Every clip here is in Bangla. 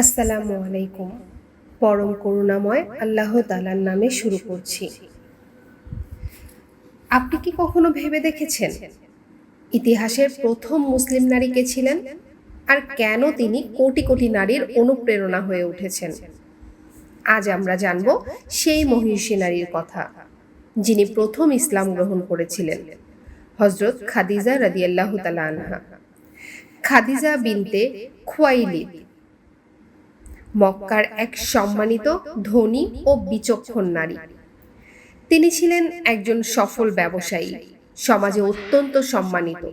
আসসালামু আলাইকুম। পরম করুণাময় আল্লাহ তালার নামে শুরু করছি। আপনি কি কখনো ভেবে দেখেছেন, ইতিহাসের প্রথম মুসলিম নারী কে ছিলেন আর কেন তিনি কোটি কোটি নারীর অনুপ্রেরণা হয়ে উঠেছেন? আজ আমরা জানব সেই মহিষী নারীর কথা, যিনি প্রথম ইসলাম গ্রহণ করেছিলেন হজরত খাদিজা রাদিয়াল্লাহু তাআলা আনহা। খাদিজা বিনতে খুয়াইলিদ মক্কার এক সম্মানিত, ধনী ও বিচক্ষণ নারী। তিনি ছিলেন একজন সফল ব্যবসায়ী, সমাজে অত্যন্ত সম্মানিত।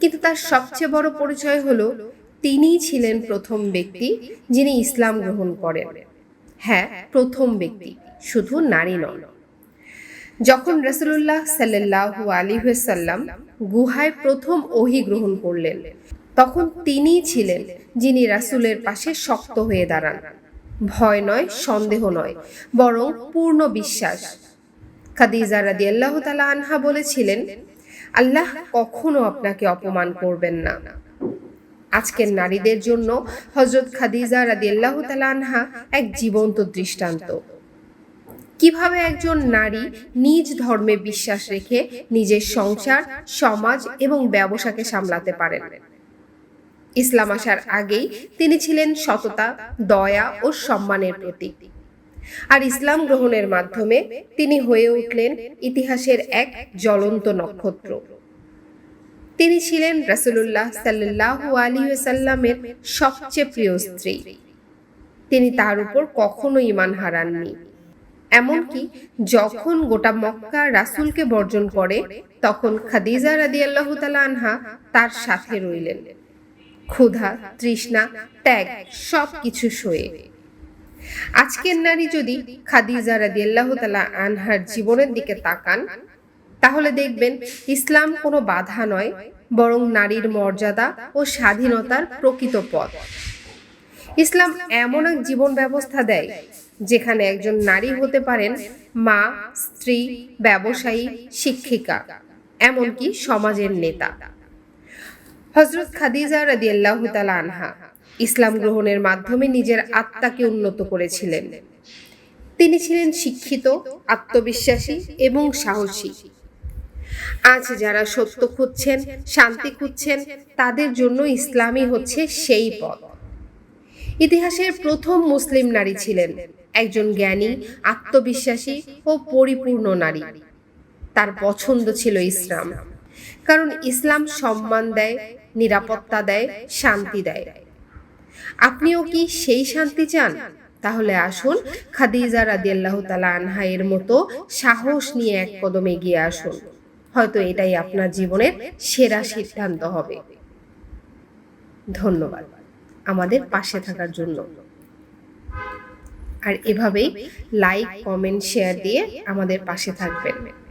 কিন্তু তার সবচেয়ে বড় পরিচয় হলো, তিনিই ছিলেন প্রথম ব্যক্তি যিনি ইসলাম গ্রহণ করেন। হ্যাঁ প্রথম ব্যক্তি, শুধু নারী নন। যখন রসুল্লাহ সাল্লাহু আলী সাল্লাম গুহায় প্রথম ওহি গ্রহণ করলেন তখন তিনিই ছিলেন যিনি রাসুলের পাশে শক্ত হয়ে দাঁড়ান। ভয় নয়, সন্দেহ নয়, বরং পূর্ণ বিশ্বাস। খাদিজা রাদি আল্লাহ তালা আনহা বলেছিলেন, আল্লাহ কখনো আপনাকে অপমান করবেন না। আজকের নারীদের জন্য হজরত খাদিজা রাদি আল্লাহ তালা আনহা এক জীবন্ত দৃষ্টান্ত। কীভাবে একজন নারী নিজ ধর্মে বিশ্বাস রেখে নিজের সংসার, সমাজ এবং ব্যবসাকে সামলাতে পারেন? ইসলাম আসার আগেই তিনি ছিলেন সততা, দয়া ও সম্মানের প্রতীক। আর ইসলাম গ্রহণের মাধ্যমে তিনি হয়ে উঠলেন ইতিহাসের এক জ্বলন্ত নক্ষত্র। তিনি ছিলেন রাসুলুল্লাহ সাল্লাহ আলী সাল্লামের সবচেয়ে প্রিয় স্ত্রী। তিনি তার উপর কখনো ইমান হারাননি। এমনকি যখন গোটা মক্কা রাসুলকে বর্জন করে, তখন খাদিজা রাদি তালা আনহা তার সাথে রইলেন। ক্ষুধা, তৃষ্ণা, ত্যাগ সব কিছু সয়ে। আজকের নারী যদি খাদিজা রাদিয়াল্লাহু তাআলা আনহার জীবনের দিকে তাকান, তাহলে দেখবেন ইসলাম কোনো বাধা নয়, বরং নারীর মর্যাদা ও স্বাধীনতার প্রকৃত পথ। ইসলাম এমন এক জীবন ব্যবস্থা দেয়, যেখানে একজন নারী হতে পারেন মা, স্ত্রী, ব্যবসায়ী, শিক্ষিকা, এমনকি সমাজের নেতা। হজরত খাদিজা রাদিয়াল্লাহু তাআলা আনহা ইসলাম গ্রহণের মাধ্যমে নিজের আত্মাকে উন্নত করেছিলেন। তিনি ছিলেন শিক্ষিত, আত্মবিশ্বাসী এবং সাহসী। আজ যারা সত্য খুঁজছেন, শান্তি খুঁজছেন, তাদের জন্য ইসলামই হচ্ছে সেই পথ। ইতিহাসের প্রথম মুসলিম নারী ছিলেন একজন জ্ঞানী, আত্মবিশ্বাসী ও পরিপূর্ণ নারী। তার পছন্দ ছিল ইসলাম। কারণ ইসলাম সম্মান দেয়, নিরাপত্তা দেয়, শান্তি দেয়। আপনিও কি সেই শান্তি চান? তাহলে আসুন খাদিজা রাদিয়াল্লাহু তাআলা আনহা এর মতো সাহস নিয়ে এক কদম এগিয়ে আসুন। হয়তো এটাই আপনার জীবনের সেরা সিদ্ধান্ত হবে। ধন্যবাদ আমাদের পাশে থাকার জন্য। আর এভাবেই লাইক কমেন্ট শেয়ার দিয়ে আমাদের পাশে থাকবেন।